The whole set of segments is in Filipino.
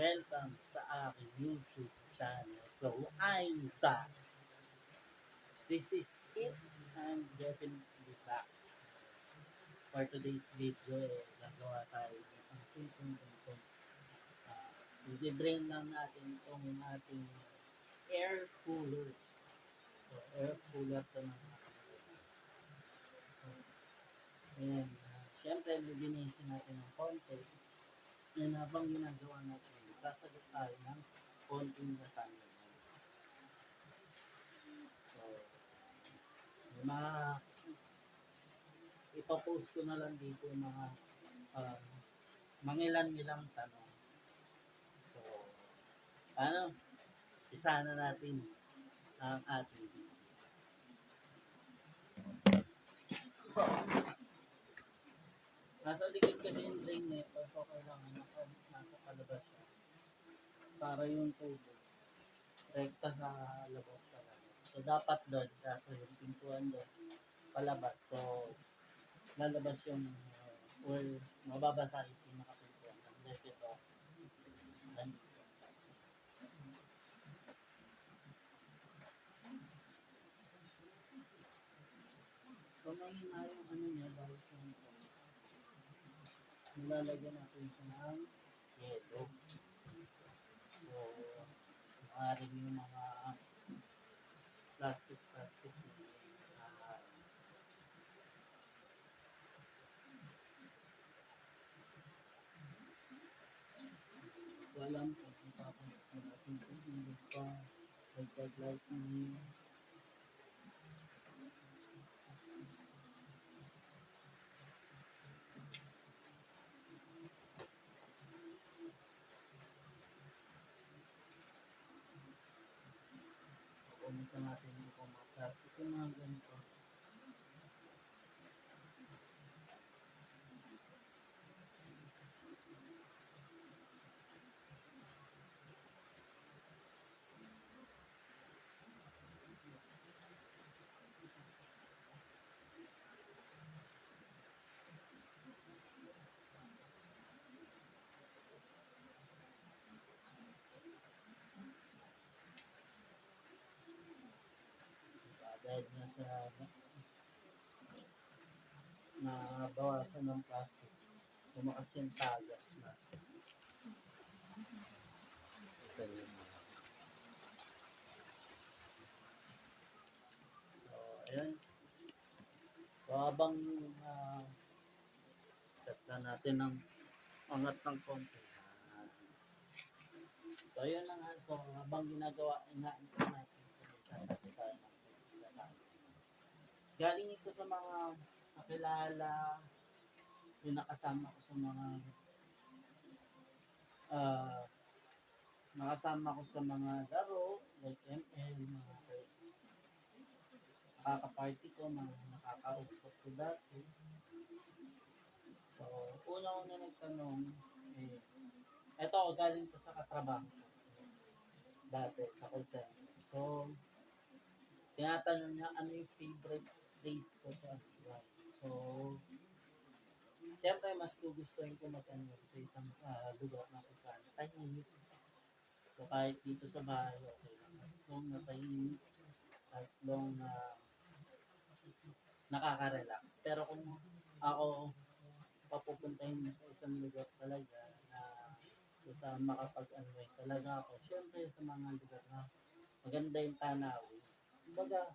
Welcome sa aking YouTube channel. So, I'm back. This is it. I'm definitely back. For today's video, eh, gagawa tayo ng isang simple ganito. Uh, i-drain lang natin itong ating air cooler. So, air cooler to ng Ayan. Uh, Siyempre, lilinisin natin ng konti. Yan habang ginagawa natin, sasagot tayo ng konting katanungan. So, yung mga ipapost ko na lang dito mga uh, mangilan-ilang tanong. So, ano, isa na natin ang ating. So, nasa likod kasi yung drain nito, so kailangan nasa palabas siya. Para yung tubo, rekta sa labas talaga. So, dapat doon, kaso yung pintuan doon, palabas. So, lalabas yung, uh, or mababasa yung pinakapintuan. Unless ito, ganito. So, mahina yung ano niya, dahil sa nilalagyan natin siya ng yellow. So, maaaring yung mga plastic, plastic uh, walang sa natin kung hindi pa dagdag lightning plastic, yung mga ganito. Sa na bawasan ng plastic, tumakas yung tagas na. Ito yun. So, ayun. So, habang uh, na natin ng angat ng konti. ah, so, ayun lang nga. So, habang ginagawa, inaantay natin kung isasabi tayo ng konti. Galing ito sa mga nakilala, yung nakasama ko sa mga ah nakasama ko sa mga laro, like ML, mga nakaka-party ko, mga nakakausap ko dati. So, una-una nagtanong, eh, eto, galing ko sa katrabaho. Dati, sa call center. So, tinatanong niya ano yung favorite place ko sa Dubai. So, siyempre mas gugustuhin ko mag-ano sa isang ah, lugar na kung saan tahimik. So, kahit dito sa bahay, okay lang. As long na tahimik, as long na nakaka-relax. Pero kung ako papupuntahin mo sa isang lugar talaga na kung saan makapag-unwind talaga ako, siyempre sa mga lugar na maganda yung tanawin. Kumbaga,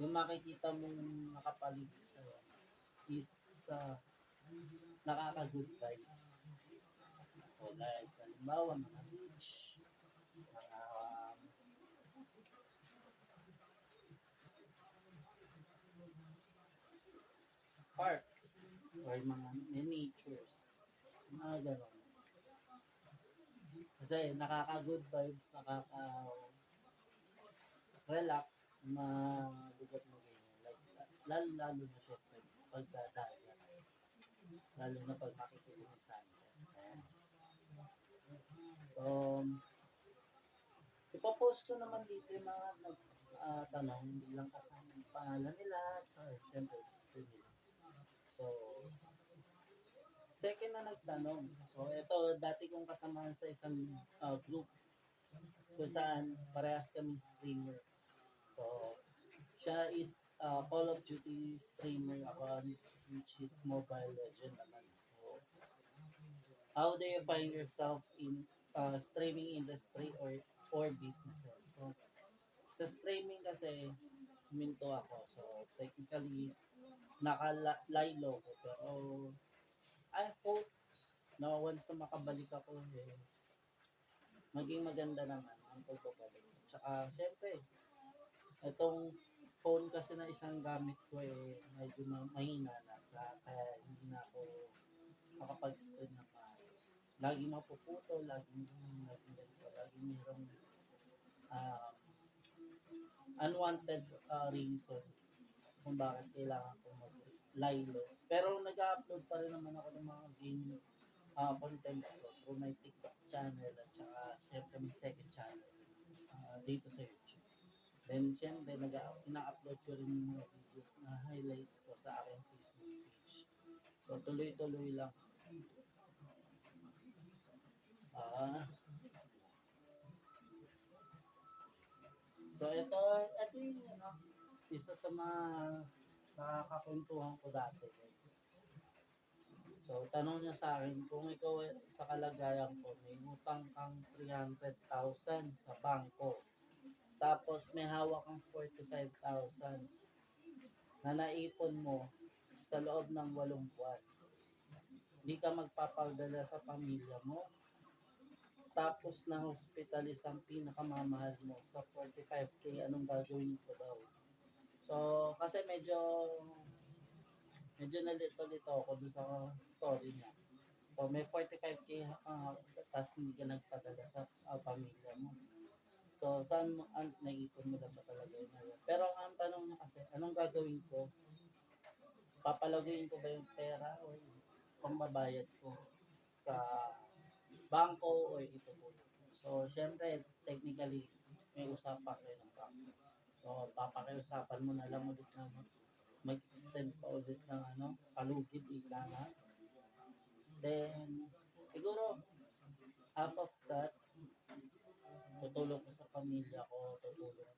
yung makikita mong nakapaligid sa is uh, nakaka-good vibes. So like, halimbawa, mga beach, mga um, parks, or mga natures, mga gano'n. Kasi nakaka-good vibes, nakaka relax, malugat mo ganyan. Like, lalo, lalo na syempre, pagdadagat. Lalo na pag makikita yung sunset. Ayan. So, ipopost ko naman dito yung mga nag, ah, tanong, hindi lang kasama yung pangalan nila, or syempre, pwede lang. So, second na nagtanong. So, ito, dati kong kasamahan sa isang uh, group kung saan parehas kami streamer. So, siya is uh, Call of Duty streamer ako, which is Mobile Legend naman. So, how do you find yourself in uh, streaming industry or or businesses? So, sa streaming kasi, minto ako. So, technically, naka-lilo ko. Pero, I hope na once na makabalik ako, eh, maging maganda naman ang pagbabalik. Tsaka, syempre, itong phone kasi na isang gamit ko eh, medyo ma- mahina na sa kaya hindi na ako makapag-stream ng maayos. Lagi mapuputo, laging laging ganito, laging mayroong um, unwanted uh, reason kung bakit kailangan ko mag-lilo. Pero nag-upload pa rin naman ako ng mga game uh, contents ko through my TikTok channel at saka syempre may second channel uh, dito sa YouTube. Then syempre nag ina-upload ko rin yung mga videos na highlights ko sa aking Facebook page. So tuloy-tuloy lang. Ah. So ito, ito yung ano, isa sa mga nakakakwentuhan ko dati. So tanong niya sa akin, kung ikaw sa kalagayan ko, may utang kang 300,000 sa bangko. Tapos may hawak kang 45,000 na naipon mo sa loob ng walong buwan. Hindi ka magpapadala sa pamilya mo. Tapos na hospitalis ang pinakamamahal mo sa 45k, anong gagawin ko daw? So, kasi medyo medyo nalito-lito ako doon sa story niya. So, may 45k uh, tapos hindi ka nagpadala sa uh, pamilya mo. So, saan mo, an, naipon mo lang ba talaga yun? Pero ang tanong niya kasi, anong gagawin ko? Papalaguin ko ba yung pera o pambabayad ko sa bangko o itutulong ko? So, syempre, technically, may usapan kayo ng bangko. So, papakiusapan mo na lang ulit na mag- mag-extend pa ulit ng ano, palugid, ika nga. Then, siguro, half of that, tutulong ko sa pamilya ko, tutulong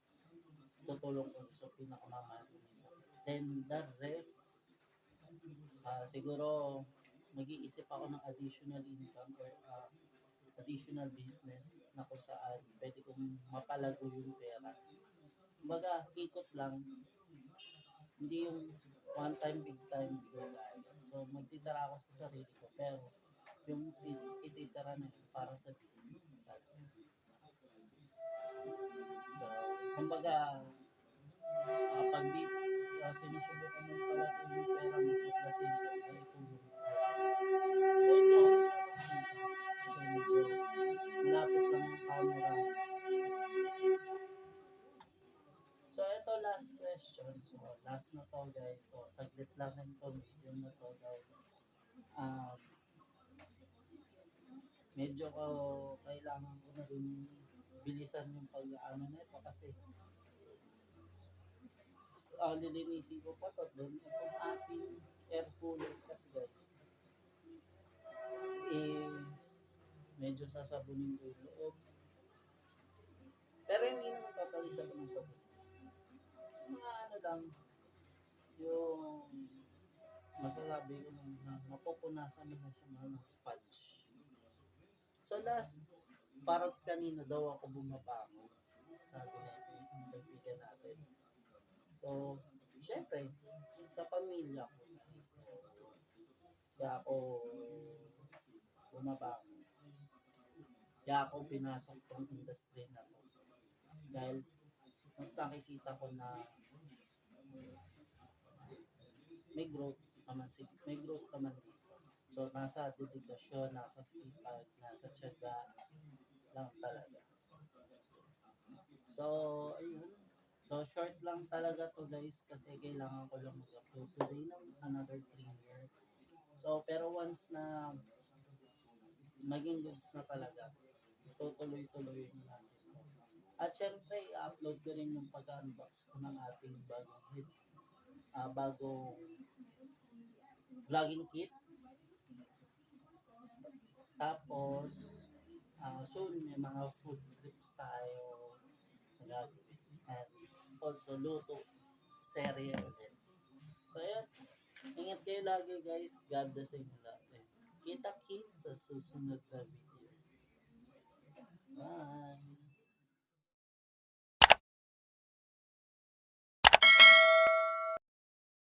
tutulong ko sa pinakamamahal ko minsan. Then, the rest, ah siguro, mag-iisip ako ng additional income or ah, additional business na kung saan pwede kong mapalago yung pera. Kumbaga, ikot lang. Hindi yung one time, big time, bigay So, magtitira ako sa sarili ko. Pero, yung it- ititira na yun para sa business. So, kumbaga, kapag di, uh, sinusubukan mo pala yung pera mo at the same time ay itulong mo. So, hindi kasi medyo malapit lang ang camera. So, ito last question. So, last na to guys. So, saglit lang din to video na to guys. Um, medyo ko kailangan ko na rin bilisan yung pag-ano na ito kasi uh, lilinisin ko pa to. Doon itong ating air cooler kasi guys. Is medyo sasabunin ko yung loob. Pero hindi naman papalisan ko ng sabon. Mga ano lang yung masasabi ko na mapupunasan na siya ng sponge. So last parang kanina daw ako bumabangon. Sabi yung isang kaibigan natin. So, syempre, sa pamilya ko, kaya ako bumabangon. Kaya ako pinasok tong industry na to. Dahil mas nakikita ko na may growth naman, sig- may growth naman dito. So, nasa dedikasyon, nasa sipag, nasa tiyaga, lang talaga. So, ayun. So, short lang talaga to guys kasi kailangan ko lang mag-upload today ng another 3 year. So, pero once na maging goods na talaga, tutuloy-tuloy na natin. At syempre, i-upload ko rin yung pag-unbox ko ng ating bagong hit. ah bagong vlogging kit. Tapos, Ah, uh, soon may mga food trips tayo and also luto serye ulit. So ayan, ingat kayo lagi guys. God bless sa inyo lahat. Kita-kit sa susunod na video. Bye!